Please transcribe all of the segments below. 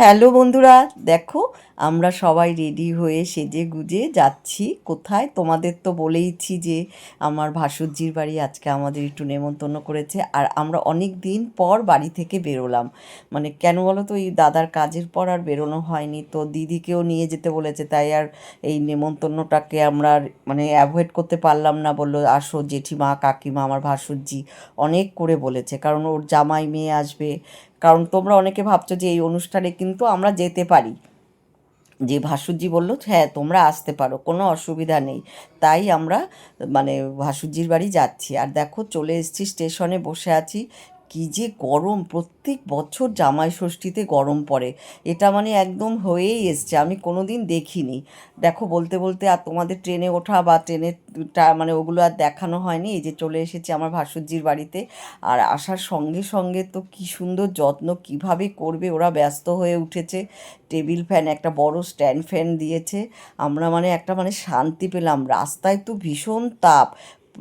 Hello বন্ধুরা দেখো আমরা সবাই রেডি হয়ে সেজে গুজে যাচ্ছি। কোথায়? তোমাদের তো বলেইছি যে আমার ভাসুরজির বাড়ি আজকে আমাদের একটু নেমন্তন্ন করেছে আর আমরা অনেক দিন পর বাড়ি থেকে বেরোলাম। মানে কেন বলো তো, এই দাদার কাজের পর আর বেরোনো হয়নি। তো দিদিকেও নিয়ে যেতে বলেছে, তাই আর এই নেমন্তন্নটাকে আমরা মানে অ্যাভয়েড করতে পারলাম না বলল, আসো জেঠিমা, কাকিমা, আমার ভাসুরজি। অনেক করে বলেছে, কারণ ওর জামাই মেয়ে আসবে। কারণ তোমরা অনেকে ভাবছ যে এই অনুষ্ঠানে কিন্তু আমরা যেতে পারি। যে ভাসুরজি বলল হ্যাঁ তোমরা আসতে পারো, কোনো অসুবিধা নেই। তাই আমরা মানে ভাসুরজির বাড়ি যাচ্ছি। আর দেখো, চলে এসেছি, স্টেশনে বসে আছি। কী যে গরম, প্রত্যেক বছর জামাই ষষ্ঠীতে গরম পড়ে। এটা মানে একদম হয়েই এসছে, আমি কোনো দিন দেখিনি। দেখো, বলতে বলতে আর তোমাদের ট্রেনে ওঠা বা ট্রেনের মানে ওগুলো আর দেখানো হয়নি, এই যে চলে এসেছি আমার ভাসুরজির বাড়িতে। আর আসার সঙ্গে সঙ্গে তো কি সুন্দর যত্ন, কীভাবে করবে, ওরা ব্যস্ত হয়ে উঠেছে। টেবিল ফ্যান, একটা বড় স্ট্যান্ড ফ্যান দিয়েছে। আমরা মানে একটা মানে শান্তি পেলাম। রাস্তায় তো ভীষণ তাপ।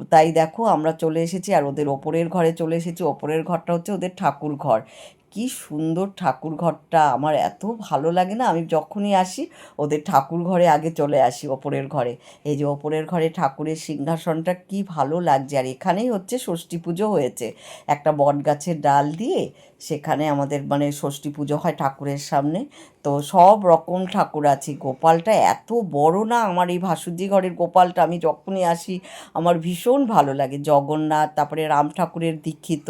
তাই দেখো আমরা চলে এসেছি আর ওদের ওপরের ঘরে চলে এসেছি। ওপরের ঘরটা হচ্ছে ওদের ঠাকুর ঘর কি সুন্দর ঠাকুর ঘরটা। আমার এত ভালো লাগে না, আমি যখনই আসি ওদের ঠাকুর ঘরে আগে চলে আসি ওপরের ঘরে। এই যে ওপরের ঘরে ঠাকুরের সিংহাসনটা কি ভালো লাগছে। আর এখানেই হচ্ছে ষষ্ঠী পুজো হয়েছে। একটা বট গাছের ডাল দিয়ে সেখানে আমাদের মানে ষষ্ঠী পুজো হয় ঠাকুরের সামনে। তো সব রকম ঠাকুর আছে। গোপালটা এত বড় না আমার এই ভাসুরজি ঘরের গোপালটা। আমি যখনই আসি আমার ভীষণ ভালো লাগে। জগন্নাথ, তারপরে রাম ঠাকুরের দীক্ষিত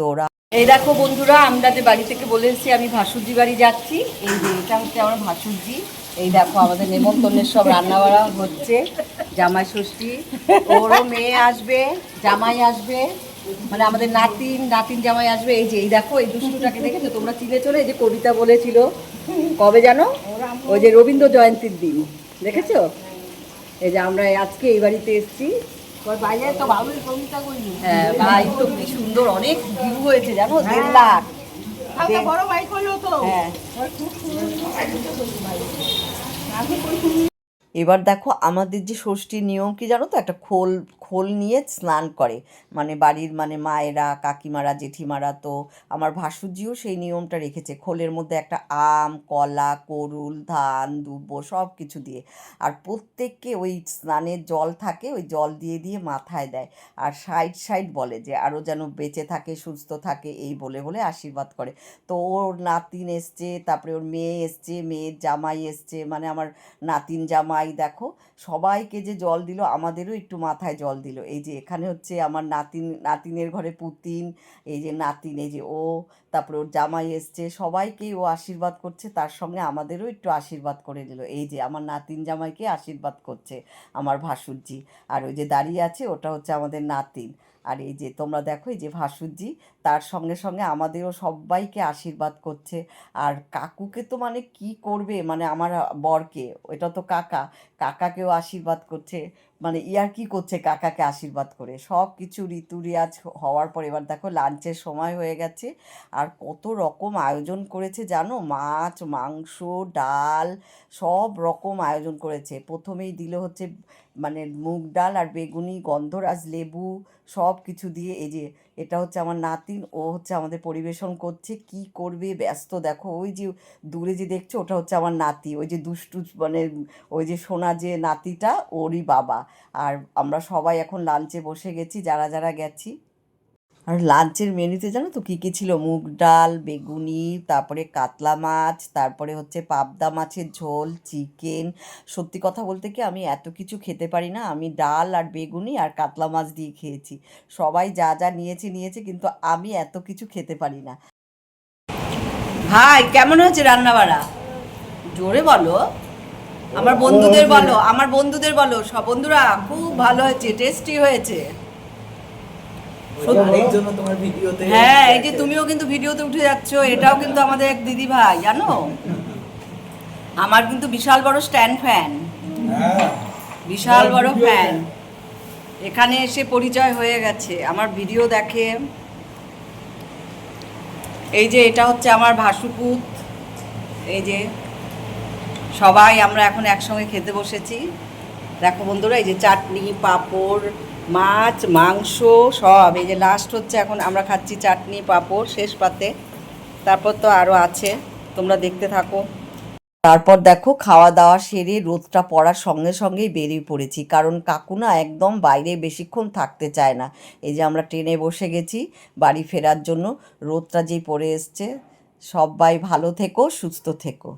এই দেখো বন্ধুরা, আমরা যে বাড়ি থেকে বলে এসেছি, আমি ভাসুরজি বাড়ি যাচ্ছি। এই যে, এটা হচ্ছে আমার ভাসুরজি। এই দেখো, আমাদের নেমন্তন্নের সব রান্নাবাড়া হচ্ছে, জামাই ষষ্ঠী। ওরও মেয়ে আসবে, জামাই আসবে মানে আমাদের নাতিন নাতিন জামাই আসবে। এই যে, এই দেখো, এই দুষ্টুটাকে দেখেছ? তোমরা চিনে চলে? এই যে কবিতা বলেছিল। কবে জানো? ওই যে রবীন্দ্র জয়ন্তীর দিন। দেখেছ? এই যে, আমরা আজকে এই বাড়িতে এসেছি। হ্যাঁ ভাই তো কি সুন্দর অনেক ভিউ হয়েছে জানো? দেড় লাখ। বড় ভাই কইলো তো। হ্যাঁ। এবার দেখো আমাদের যে ষষ্ঠীর নিয়ম কি জানো তো? একটা খোল খোল নিয়ে স্নান করে। মানে বাড়ির মানে মায়েরা, কাকিমারা, জেঠিমারা তো আমার ভাসুজিও সেই নিয়মটা রেখেছে। খোলের মধ্যে একটা আম, কলা, করুল, ধান, দুব্বো সব কিছু দিয়ে। আর প্রত্যেককে ওই স্নানের জল থাকে, ওই জল দিয়ে দিয়ে মাথায় দেয়। আর সাইড সাইড বলে যে আরও যেন বেঁচে থাকে, সুস্থ থাকে, এই বলে বলে আশীর্বাদ করে। তো ওর নাতিন এসছে, তারপরে ওর মেয়ে এসছে, মেয়ের জামাই এসছে। মানে আমার নাতিন জামাই দেখো, সবাইকে যে জল দিল, আমাদেরও একটু মাথায় জল দিল। এই যে এখানে হচ্ছে আমার নাতিন, নাতিনের ঘরে পুতিন, এই যে নাতিন, এই যে ও, তারপর ওর জামাই এসছে, সবাইকেই ও আশীর্বাদ করছে, তার সঙ্গে আমাদেরও একটু আশীর্বাদ করে দিল এই যে আমার নাতিন জামাইকে আশীর্বাদ করছে আমার ভাসুরজি। আর ওই যে দাঁড়িয়ে আছে, ওটা হচ্ছে আমাদের নাতিন। আর এই যে তোমরা দেখো, এই যে ভাসুরজি, তার সঙ্গে সঙ্গে আমাদেরও সবাইকে আশীর্বাদ করছে। আর কাকুকে তো মানে কি করবে? মানে আমার বরকে ওটা তো কাকা। কাকাকেও আশীর্বাদ করছে। মানে ইয়ার কি করছে কাকাকে আশীর্বাদ করে? সব কিছু ঋতু রিয়াজ হওয়ার পর এবার দেখো লাঞ্চের সময় হয়ে গেছে। আর কত রকম আয়োজন করেছে জানো? মাছ, মাংস, ডাল, সব রকম আয়োজন করেছে। প্রথমেই দিল হচ্ছে মানে মুগ ডাল আর বেগুনি, গন্ধরাজ লেবু সব কিছু দিয়ে। এই যে এটা হচ্ছে আমার নাতিন, ও হচ্ছে আমাদের পরিবেশন করছে। কি করবে? ব্যস্ত দেখো। ওই যে দূরে যে দেখছ ওটা হচ্ছে আমার নাতি। ওই যে দুষ্টু মানে ওই যে সোনা যে নাতিটা, ওরই বাবা। আর আমরা সবাই এখন লাঞ্চে বসে গেছি, যারা যারা গেছি। আর লাঞ্চের মেনুতে জানো তো কী কী ছিল? মুগ ডাল, বেগুনি, তারপরে কাতলা মাছ, তারপরে হচ্ছে পাবদা মাছের ঝোল, চিকেন। সত্যি কথা বলতে কি আমি এত কিছু খেতে পারি না। আমি ডাল আর বেগুনি আর কাতলা মাছ দিয়ে খেয়েছি। সবাই যা যা নিয়েছে নিয়েছে, কিন্তু আমি এত কিছু খেতে পারি না। ভাই, কেমন হয়েছে রান্না বাড়া জোরে বলো। আমার বন্ধুদের বলো আমার বন্ধুদের বলো সব বন্ধুরা খুব ভালো হয়েছে টেস্টি হয়েছে। হ্যাঁ এই যে তুমিও কিন্তু ভিডিওতে উঠে যাচ্ছ এটাও কিন্তু আমাদের এক দিদি ভাই জানো? আমার কিন্তু বিশাল বড় স্ট্যান্ড ফ্যান। বিশাল বড় ফ্যান। এখানে এসে পরিচয় হয়ে গেছে আমার ভিডিও দেখে। এই যে এটা হচ্ছে আমার ভাসুপুত। এই যে সবাই আমরা এখন একসঙ্গে খেতে বসেছি। দেখো বন্ধুরা, এই যে চাটনি, পাঁপড়, মাছ, মাংস সব, এই যে লাস্ট হচ্ছে এখন আমরা খাচ্ছি চাটনি, পাঁপড়, শেষ পাতে। তারপর তো আরও আছে, তোমরা দেখতে থাকো। তারপর দেখো, খাওয়া দাওয়া সেরে রোদটা পড়ার সঙ্গে সঙ্গেই বেরিয়ে পড়েছি, কারণ কাকু না একদম বাইরে বেশিক্ষণ থাকতে চায় না। এই যে আমরা ট্রেনে বসে গেছি বাড়ি ফেরার জন্য, রোদটা যেই পড়ে এসছে, সবাই ভালো থেকো, সুস্থ থেকো।